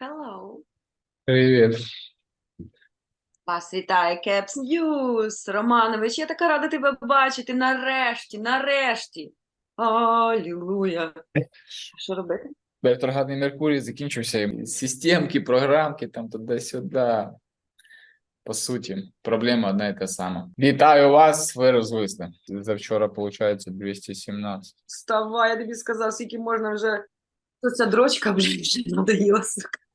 Hello. Привіт. Вас вітає Caps News. Романович, я така рада тебе бачити. Нарешті, нарешті. Алілуя. Що робити? Ретроградний Меркурій закінчився. Системки, програмки, там туди-сюди. По суті, проблема одна і та сама. Вітаю вас, ви розвисли. Завчора, виходить, 217. Вставай, я тобі сказав, скільки можна вже. Тут ця дрочка вже, вже надоїла, сука.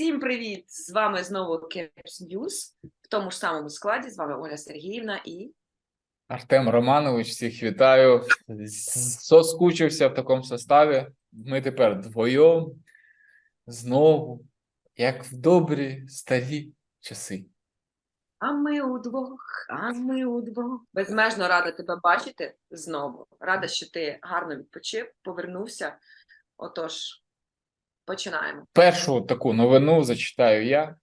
Всім привіт! З вами знову Caps News. В тому ж самому складі. З вами Оля Сергіївна і Артем Романович, всіх вітаю. Соскучився в такому составі. Ми тепер вдвоєм. Знову, як в добрі старі часи. А ми удвох, а ми удвох. Безмежно рада тебе бачити знову. Рада, що ти гарно відпочив, повернувся. Отож, починаємо. Першу таку новину зачитаю я.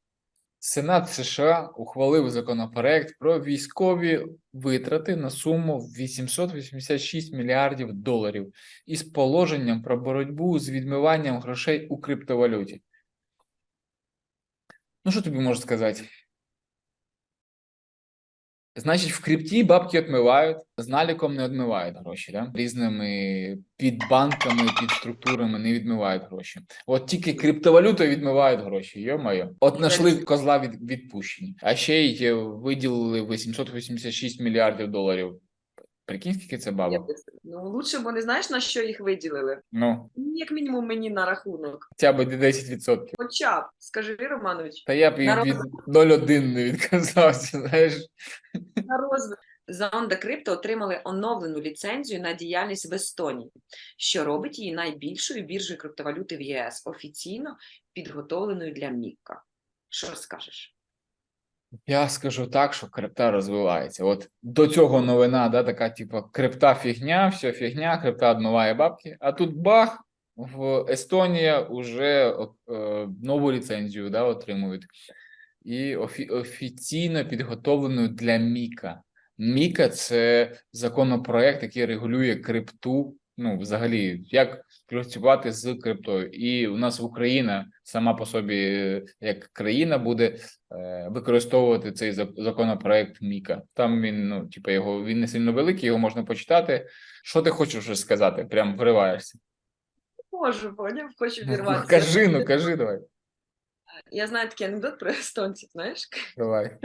Сенат США ухвалив законопроект про військові витрати на суму 886 мільярдів доларів із положенням про боротьбу з відмиванням грошей у криптовалюті. Ну, що тобі можу сказати? Значить, в крипті бабки відмивають, з наліком не відмивають гроші, да? різними під банками, під структурами не відмивають гроші. От тільки криптовалютою відмивають гроші, йо-моє. От знайшли козла від відпущені, а ще й е, виділили 886 мільярдів доларів. Прикинь, скільки це бабок? Ну, лучше, бо не знаєш, на що їх виділили. Ну, Ну, Як мінімум мені на рахунок. хоча б 10%. Хоча б, скажи, Романович, Та я б від 0,1 не відказався, знаєш. на розвиток. Zonda Crypto отримали оновлену ліцензію на діяльність в Естонії, що робить її найбільшою біржею криптовалюти в ЄС, офіційно підготовленою для Мікка. Що скажеш? Я скажу так, що крипта розвивається. От до цього новина, да, така, типу, крипта фігня, все фігня, крипта відмиває бабки. А тут бах, в Естонія вже е, нову ліцензію да, отримують. І офі, офіційно підготовленою для Міка. Міка це законопроект, який регулює крипту. Ну, взагалі, як працювати з криптою. І у нас Україна сама по собі, як країна, буде е, використовувати цей законопроект Міка. Там він, ну, типу, його він не сильно великий, його можна почитати. Що ти хочеш сказати? Прям вириваєшся. Можу, поняв, хочу Ну, вірватися. кажи, ну кажи, давай. Я знаю такий анекдот про естонців, знаєш? Давай.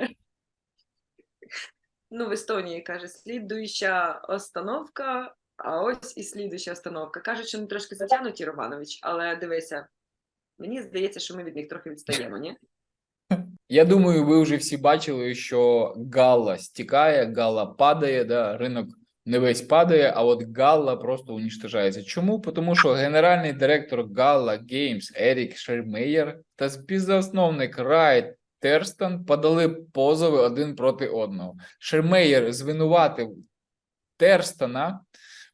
Ну, в Естонії каже, слідуюча остановка, а ось і слідуюча остановка. Кажуть, що вони трошки затягнуті, Романович, але дивися, мені здається, що ми від них трохи відстаємо, ні? Я думаю, ви вже всі бачили, що Галла стікає, Галла падає, да, ринок не весь падає, а от Галла просто уничтожається. Чому? Тому що генеральний директор Галла Games Ерік Шермеєр та співзасновник Райт Терстон подали позови один проти одного. Шермеєр звинуватив Терстона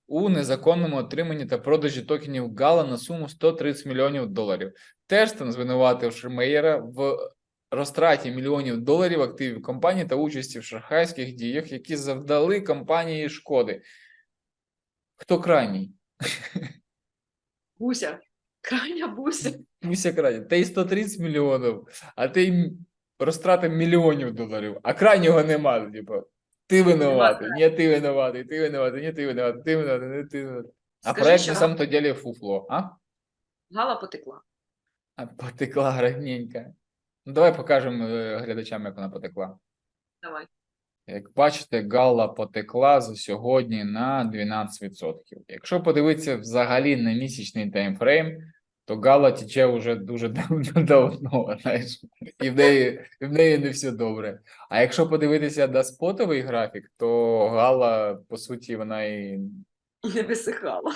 у незаконному отриманні та продажі токенів Гала на суму 130 мільйонів доларів. Терстон звинуватив Шермеєра в розтраті мільйонів доларів активів компанії та участі в шахрайських діях, які завдали компанії шкоди. Хто крайній? Буся, крайня буся. Муся крайній. Та й 130 мільйонів, а ти розтратив мільйонів доларів, а крайнього нема. Типу. Ти винуватий, ні, ти винуватий, ти винуватий, ні, ти винуватий, ти винуватий, не ти винуватий. А Скажи, проект що на самом-то деле фуфло, а? Гала потекла. А потекла граненька. Ну, давай покажемо е, глядачам, як вона потекла. Давай. Як бачите, Галла потекла за сьогодні на 12%. Якщо подивитися взагалі на місячний таймфрейм, то Галла тече вже дуже давно, давно знаєш, і в неї, і в неї не все добре. А якщо подивитися на спотовий графік, то Галла, по суті, вона і не висихала.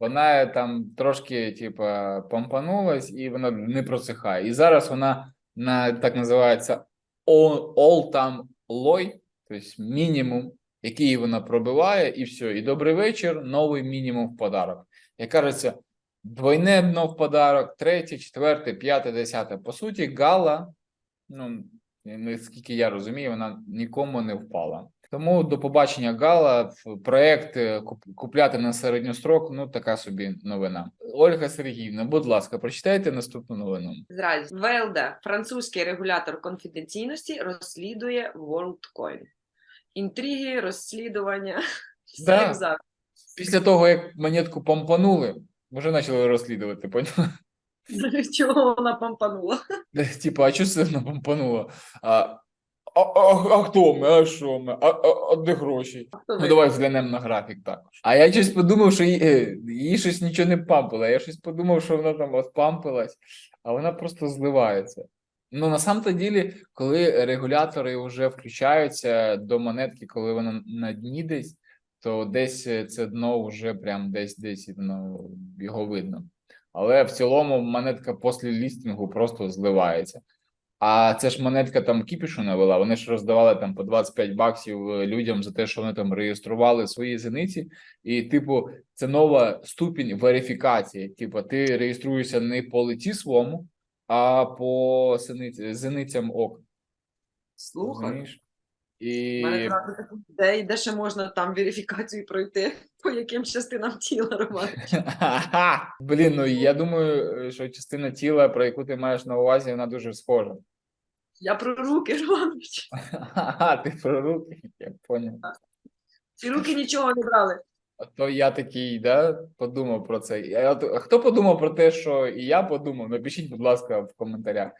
вона там трошки, типа, помпанулась і вона не просихає. І зараз вона на так називається all- all-time low, тобто мінімум, який вона пробиває, і все. І добрий вечір, новий мінімум в подарок. Як кажеться, двойне дно в подарок, третє, четверте, п'яте, десяте. По суті, гала, ну, наскільки я розумію, вона нікому не впала. Тому до побачення Гала. Проект е, купляти на середньострок. Ну така собі новина. Ольга Сергіївна, будь ласка, прочитайте наступну новину. Зразу ВЛД, французький регулятор конфіденційності, розслідує WorldCoin. Інтриги, розслідування. Все Да. як завжди. Після того, як монетку помпанули, вже почали розслідувати. Поняли? Чого вона помпанула? Типа, а що це вона помпанула? А, а, а, а хто ми? А що ми? А, а, а де гроші? Ну, давай зглянемо на графік також. А я щось подумав, що їй, е, їй щось нічого не пампило. Я щось подумав, що вона там отпампилась, а вона просто зливається. Ну, на самом-то ділі, коли регулятори вже включаються до монетки, коли вона на дні десь, то десь е, це дно вже прям десь десь ну, його видно. Але в цілому монетка після лістингу просто зливається. А це ж монетка там кіпішу навела. Вони ж роздавали там по 25 баксів е, людям за те, що вони там реєстрували свої зениці. І, типу, це нова ступінь верифікації. Типу, ти реєструєшся не по лиці своєму, а по зеницям ока. Слухай. Розумієш? І Мене такі ідеї, де ще можна там верифікацію пройти, по яким частинам тіла Роман. блін, ну я думаю, що частина тіла, про яку ти маєш на увазі, вона дуже схожа. Я про руки, Романович. Ага, ти про руки, я поняв. Ці руки нічого не брали. А То я такий, да, подумав про це. А Хто подумав про те, що і я подумав? Напишіть, будь ласка, в коментарях.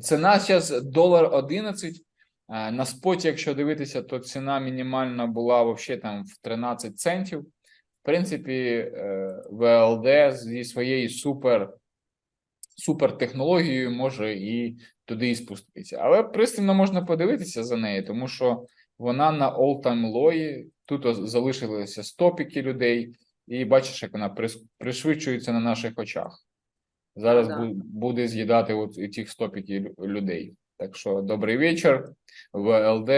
Ціна зараз долар 11. Е, На споті, якщо дивитися, то ціна мінімальна була вообще там в 13 центів. В принципі, е, ВЛД зі своєю супер, супер технологією може і туди і спуститися. Але пристально можна подивитися за нею, тому що вона на all-time low, тут залишилися стопіки людей, і бачиш, як вона пришвидшується на наших очах. Зараз Да. буде з'їдати от і тих стопіків людей. Так що добрий вечір. ВЛД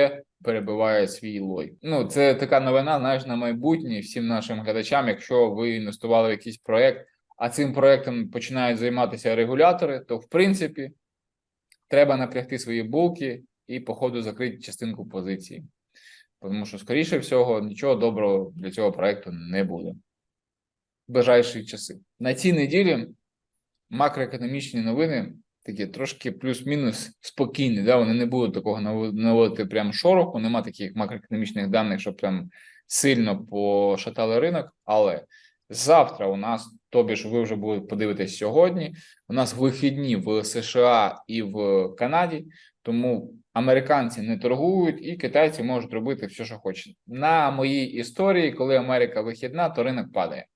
перебиває свій лой. Ну, це така новина, знаєш, на майбутнє всім нашим глядачам. Якщо ви інвестували в якийсь проект, а цим проектом починають займатися регулятори, то в принципі треба напрягти свої булки і, по ходу, закрити частинку позиції. Тому що, скоріше всього, нічого доброго для цього проекту не буде в ближайші часи. На цій неділі макроекономічні новини такі трошки плюс-мінус спокійні. Да? Вони не будуть такого наводити прям шороху, нема таких макроекономічних даних, щоб прям сильно пошатали ринок. Але завтра у нас, тобі ж ви вже будете подивитись сьогодні. У нас вихідні в США і в Канаді, тому американці не торгують, і китайці можуть робити все, що хочуть. На моїй історії, коли Америка вихідна, то ринок падає.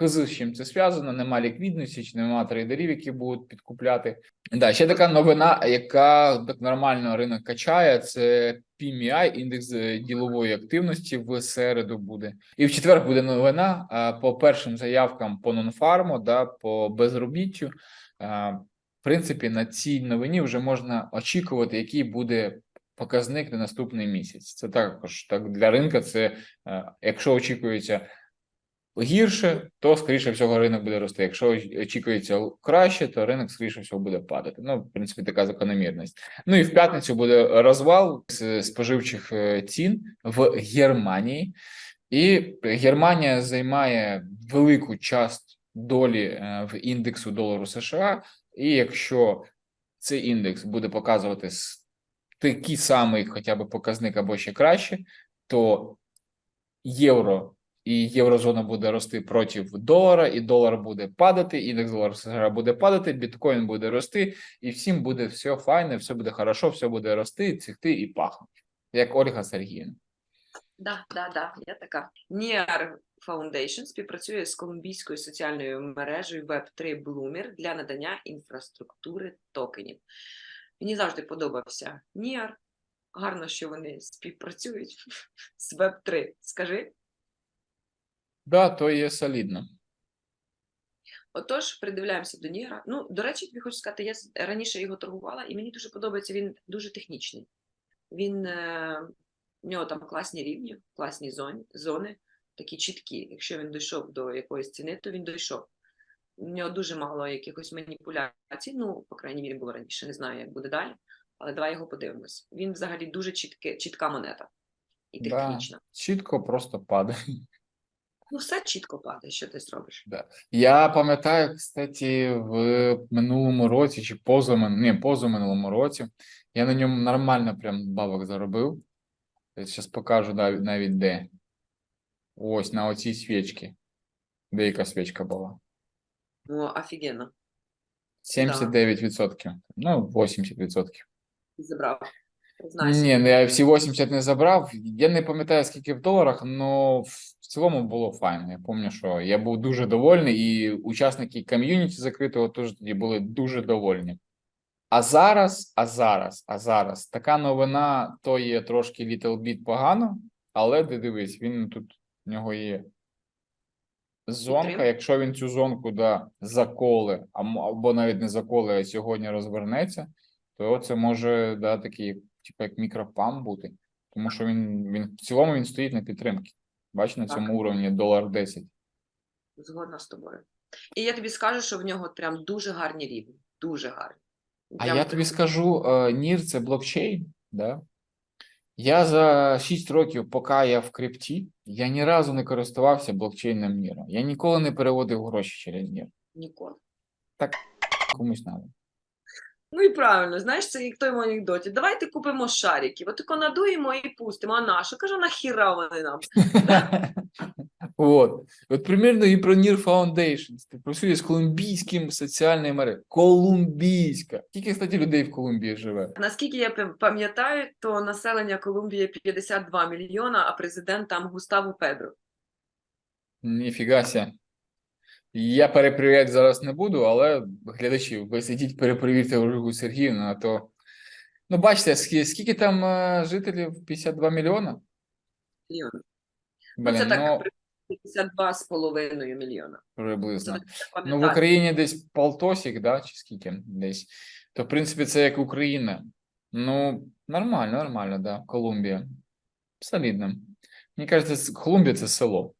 Хз, з чим це зв'язано, нема ліквідності, чи нема трейдерів, які будуть підкупляти. Да, ще така новина, яка так нормально ринок качає, це PMI, індекс е, ділової активності в середу буде. І в четвер буде новина по першим заявкам по нонфарму, да, по безробіттю. В принципі, на цій новині вже можна очікувати, який буде показник на наступний місяць. Це також так для ринка. Це е, якщо очікується гірше, то скоріше всього ринок буде рости. Якщо очікується краще, то ринок скоріше всього буде падати. Ну, в принципі, така закономірність. Ну і в п'ятницю буде розвал споживчих е, цін в Германії, і Германія займає велику часть долі е, в індексу долару США. І якщо цей індекс буде показувати такий самий, хоча б показник або ще краще, то євро і єврозона буде рости проти долара, і долар буде падати, індекс долару США буде падати, біткоін буде рости, і всім буде все файне, все буде хорошо, все буде рости, цвісти і пахнути, як Ольга Сергіївна. Да, да, да, я така. NIAR Foundation співпрацює з колумбійською соціальною мережею Web3 Bloomer для надання інфраструктури токенів. Мені завжди подобався NIAR. Гарно, що вони співпрацюють з Web3. Скажи. Да, то є солідно. Отож, придивляємося до Ніра. Ну, до речі, тобі хочу сказати, я раніше його торгувала, і мені дуже подобається, він дуже технічний. Він, е, в нього там класні рівні, класні зони, зони, такі чіткі. Якщо він дійшов до якоїсь ціни, то він дійшов. У нього дуже мало якихось маніпуляцій. Ну, по крайній мірі, було раніше. Не знаю, як буде далі, але давай його подивимось. Він взагалі дуже чітке, чітка монета. і Да. технічна. Чітко просто падає. Ну, все чітко падає, що ти зробиш. Я пам'ятаю, кстати, в минулому році чи позамин... ні, позаминулому році я на ньому нормально прям бабок заробив. Зараз покажу навіть, де. Ось на оцій свічці. Деяка свічка була. Ну, офігенно. 79%. Ну, 80%. Забрав. Признайся. Ні, ну я всі 80 не забрав. Я не пам'ятаю, скільки в доларах, але в цілому було файно. Я пам'ятаю, що я був дуже довольний, і учасники ком'юніті закритого теж тоді були дуже довольні. А зараз, а зараз, а зараз така новина, то є трошки little bit погано, але ти дивись, він тут в нього є зонка. Якщо він цю зонку да, заколе, або навіть не заколе, а сьогодні розвернеться, то це може да, такий, типу, як мікропам бути. Тому що він, він в цілому він стоїть на підтримці. Бачиш, на Так. цьому уровні долар 10. Згодна з тобою. І я тобі скажу, що в нього прям дуже гарні рівні. Дуже гарні. А я тобі скажу, е, NIR – це блокчейн, да? Я за 6 років, поки я в крипті, я ні разу не користувався блокчейном NIR. Я ніколи не переводив гроші через NIR. Ніколи. Так Комусь надо. Ну і правильно, знаєш, це як в тому анекдоті. Давайте купимо шариків, отако надуємо і пустимо. А на що? Каже, нахіра вони нам? От. От примірно і про NIR Foundations. Ти працює з колумбійським соціальною мережею. Колумбійська. Скільки, кстати, людей в Колумбії живе? Наскільки я пам'ятаю, то населення Колумбії 52 мільйона, а президент там Густаво Педро. Ніфіга ся. Я перепровіряти зараз не буду, але глядачі, ви сидіть, перепровірте Ольгу Сергіївну, а то. Ну, бачите, скільки, там е, жителів? 52 мільйона? Мільйон. Ну, це так, ну, при- 52 з половиною мільйона. приблизно. Так Ну, в. Україні десь полтосик, да, чи скільки десь. То, в принципі, це як Україна. Ну, нормально, нормально, да. Колумбія. Солідно. Мені кажеться, Колумбія це село.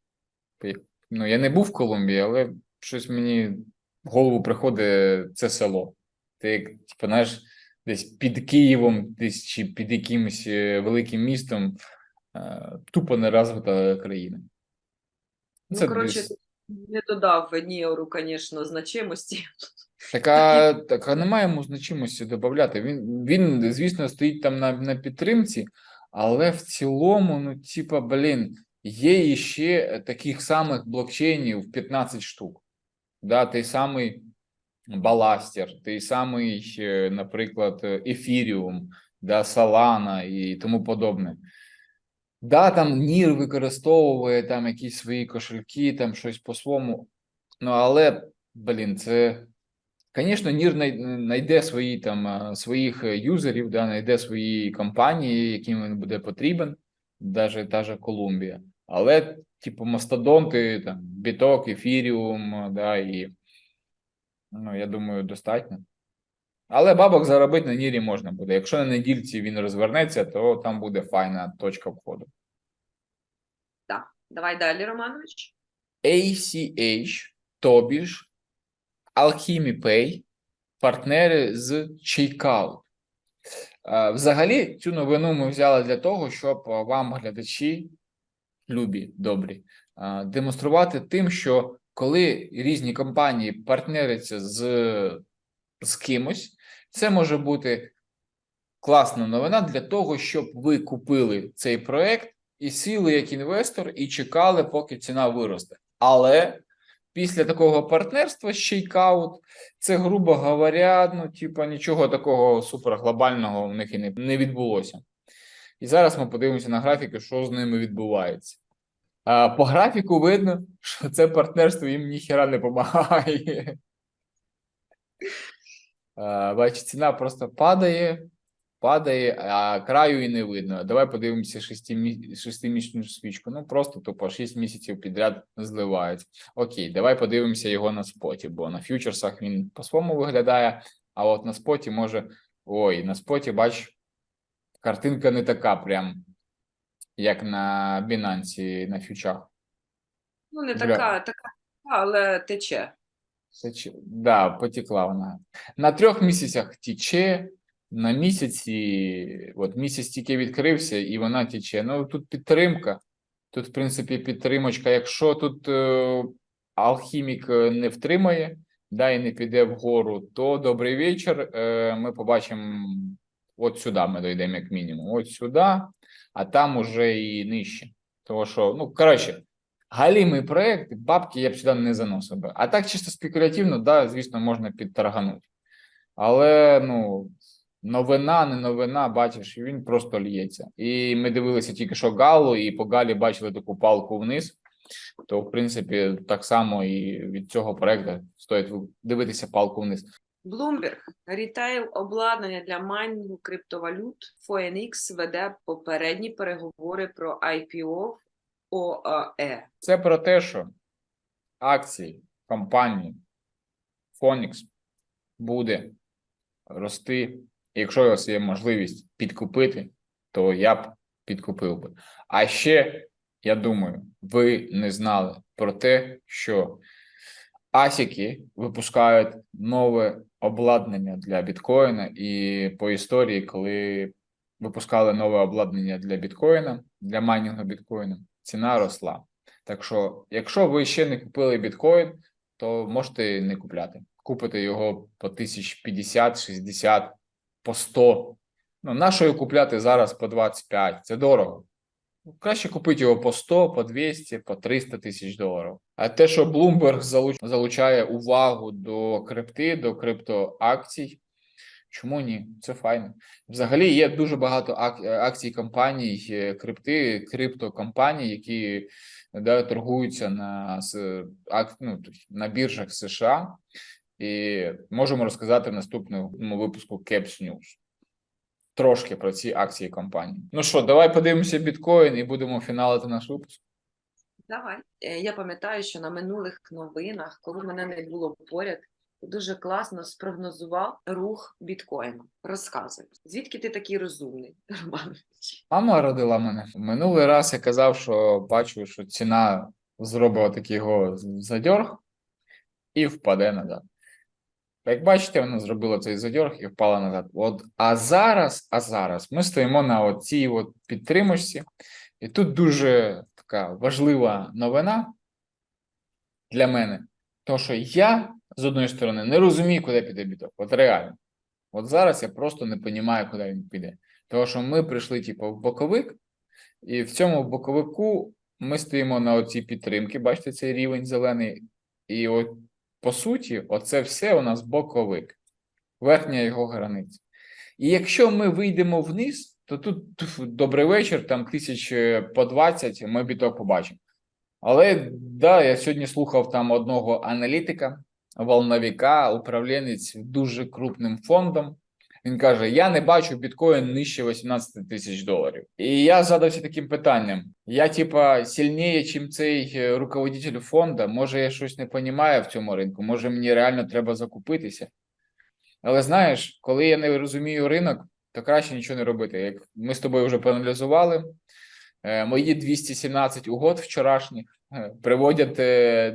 Ну, я не був в Колумбії, але щось мені в голову приходить це село. Ти як, типу, знаєш, десь під Києвом, десь чи під якимось е, великим містом, е, тупо нерозвита країна. Ну, коротше, десь- не додав Ніору, звісно, значимості. Така, така немає йому значимості додати. Він, він, звісно, стоїть там на, на підтримці, але в цілому, ну, типа, блін, є іще таких самих блокчейнів 15 штук. Да, той самий Баластер, той самий, наприклад, Ethereum, да, Solana і тому подобне. Да, там NIR використовує там якісь свої кошельки, там щось по-своєму. Ну, але, блін, це. Звісно, най- знайде свої там своїх е, юзерів, да, знайде свої компанії, яким він буде потрібен, навіть та же Колумбія. Але, типу, мастодонти, там, біток, ефіріум, да, і ну, я думаю, достатньо. Але бабок заробити на нірі можна буде. Якщо на недільці він розвернеться, то там буде файна точка входу. Так. Давай далі, Романович. ACH, тобі ж Alchemy партнери з Checkout. Взагалі, цю новину ми взяли для того, щоб вам, глядачі, любі, добрі, демонструвати тим, що коли різні компанії партнеряться з, з кимось, це може бути класна новина для того, щоб ви купили цей проект і сіли як інвестор, і чекали, поки ціна виросте. Але після такого партнерства Shakeout, це, грубо говоря, ну, типа, нічого такого суперглобального в них і не відбулося. І зараз ми подивимося на графіки, що з ними відбувається. А, по графіку видно, що це партнерство їм ніхіра не допомагає. А, бачиш, ціна просто падає, падає, а краю і не видно. Давай подивимося шестимісячну свічку. Ну, просто тупо 6 місяців підряд зливається. Окей, давай подивимося його на споті, бо на фьючерсах він по-своєму виглядає, а от на споті може. Ой, на споті, бач, картинка не така прям, як на Binance, на фьючах. Ну, не Бля. така, така, але тече. Це чи- Да, потекла вона. На трьох місяцях тіче, на місяці, от місяць тільки відкрився, і вона тече. Ну тут підтримка. Тут, в принципі, підтримочка. Якщо тут е, алхімік е, не втримає, да, і не піде вгору, то добрий вечір. Е, ми побачимо от сюди. Ми дійдемо як мінімум. От сюди, а там уже і нижче. Тому що, ну коротше, галімий проект, бабки я б сюди не заносив би. А так чисто спекулятивно, да, звісно, можна підтарганути. Але ну, новина, не новина, бачиш, він просто лється. І ми дивилися тільки що Галу, і по Галі бачили таку палку вниз. То, в принципі, так само і від цього проекту стоїть дивитися палку вниз. Bloomberg. Рітейл обладнання для майнінгу криптовалют FONX веде попередні переговори про IPO ОАЕ. Це про те, що акції компанії Phoenix буде рости. Якщо у вас є можливість підкупити, то я б підкупив би. А ще, я думаю, ви не знали про те, що Асіки випускають нове обладнання для біткоїна, і по історії, коли випускали нове обладнання для біткоїна, для майнінгу біткоїна, ціна росла. Так що, якщо ви ще не купили біткоін, то можете не купляти. Купите його по 1050, 60, по 100. Ну, нашою купляти зараз по 25. Це дорого. Ну, Краще купити його по 100, по 200, по 300 тисяч доларів. А те, що Bloomberg залуч- залучає увагу до крипти, до криптоакцій, чому ні? Це файно. Взагалі є дуже багато ак- акцій компаній, е, крипти, криптокомпаній, які да, торгуються на, ну, на біржах США. І можемо розказати в наступному випуску Caps News. Трошки про ці акції компанії. Ну що, давай подивимося біткоін і будемо фіналити наш випуск. Давай. Е, Я пам'ятаю, що на минулих новинах, коли мене не було поряд, ти дуже класно спрогнозував рух біткоїну. Розказуй, звідки ти такий розумний, Романович? Мама родила мене. Минулий раз я казав, що бачу, що ціна зробила такий його задьорг і впаде назад. Як бачите, вона зробила цей задьорг і впала назад. От, а зараз, а зараз ми стоїмо на цій от підтримочці, і тут дуже така важлива новина для мене. То, що я, з одної сторони, не розумію, куди піде біток. От реально. От зараз я просто не розумію, куди він піде. Тому що ми прийшли, типу, в боковик, і в цьому боковику ми стоїмо на оцій підтримці. Бачите, цей рівень зелений. І от, по суті, оце все у нас боковик, верхня його границя. І якщо ми вийдемо вниз, то тут добрий вечір, там тисяч е, по 20, ми біток побачимо. Але да, я сьогодні слухав там одного аналітика, волновика, управлінець дуже крупним фондом. Він каже: Я не бачу біткоін нижче 18 тисяч доларів. І я задався таким питанням: я, типа, сильніше, чим цей е, руководитель фонду. Може, я щось не розумію в цьому ринку, може мені реально треба закупитися. Але знаєш, коли я не розумію ринок, то краще нічого не робити. Як ми з тобою вже проаналізували, е, мої 217 угод вчорашніх е, приводять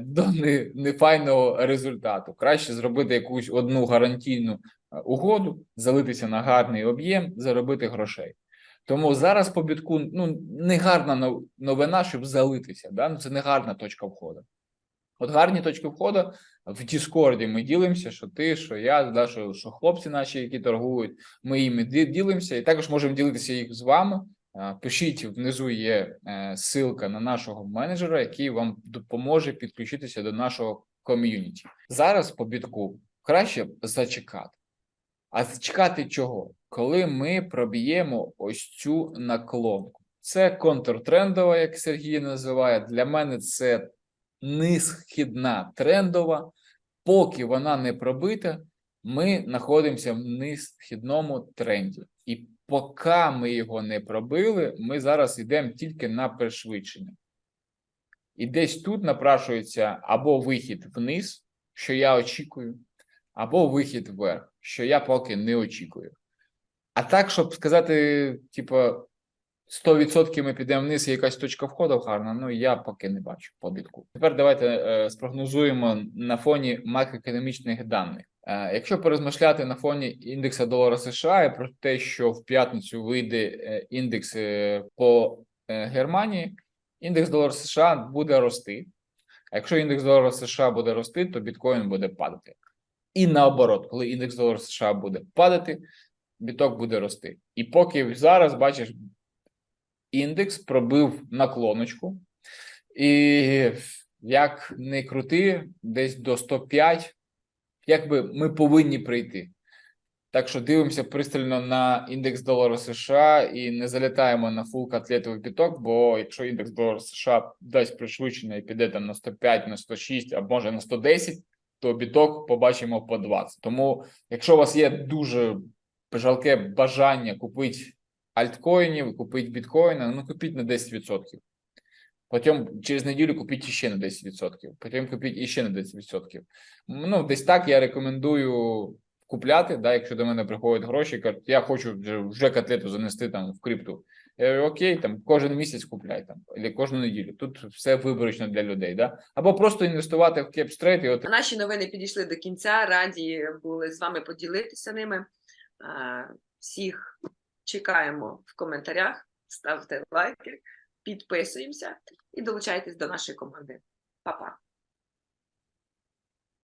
до нефайного результату. Краще зробити якусь одну гарантійну угоду, залитися на гарний об'єм, заробити грошей. Тому зараз по бітку ну, не гарна новина, щоб залитися. Да? Ну, це не гарна точка входу. От гарні точки входу в Діскорді ми ділимося, що ти, що я, да, що, що хлопці наші, які торгують, ми їми ділимося, і також можемо ділитися їх з вами. Пишіть внизу є е, ссылка на нашого менеджера, який вам допоможе підключитися до нашого ком'юніті. Зараз по бітку краще зачекати. А зачекати чого? Коли ми проб'ємо ось цю наклонку. Це контртрендова, як Сергій називає. Для мене це низхідна трендова. Поки вона не пробита, ми знаходимося в низхідному тренді. І поки ми його не пробили, ми зараз йдемо тільки на пришвидшення. І десь тут напрашується або вихід вниз, що я очікую, або вихід вверх, що я поки не очікую. А так, щоб сказати, типу, 100% ми підемо вниз, і якась точка входу гарна, ну я поки не бачу по бітку. Тепер давайте е, спрогнозуємо на фоні макроекономічних даних. Е, Якщо порозмишляти на фоні індекса долара США і про те, що в п'ятницю вийде е, індекс е, по е, Германії, індекс долара США буде рости. А якщо індекс долара США буде рости, то біткоін буде падати. І наоборот, коли індекс долара США буде падати, біток буде рости. І поки зараз бачиш, індекс пробив наклоночку, і як не крути, десь до 105, якби ми повинні прийти. Так що дивимося пристально на індекс долара США і не залітаємо на фул котлетовий біток, бо якщо індекс долара США дасть пришвидшення і піде там на 105, на 106, а може на 110, то біток побачимо по 20. Тому, якщо у вас є дуже жалке бажання купити альткоїнів, купити біткоїна, ну купіть на 10%. Потім через неділю купіть іще на 10%, потім купіть іще на 10%. Ну, десь так я рекомендую купляти, да, якщо до мене приходять гроші, кажуть, я хочу вже котлету занести там в крипту. Говорю, окей, там кожен місяць купляй там, або кожну неділю. Тут все виборочно для людей, да? Або просто інвестувати в кепстрейт і от Наші новини підійшли до кінця. Раді були з вами поділитися ними. Е, Всіх чекаємо в коментарях, ставте лайки, підписуємося і долучайтесь до нашої команди. Па-па!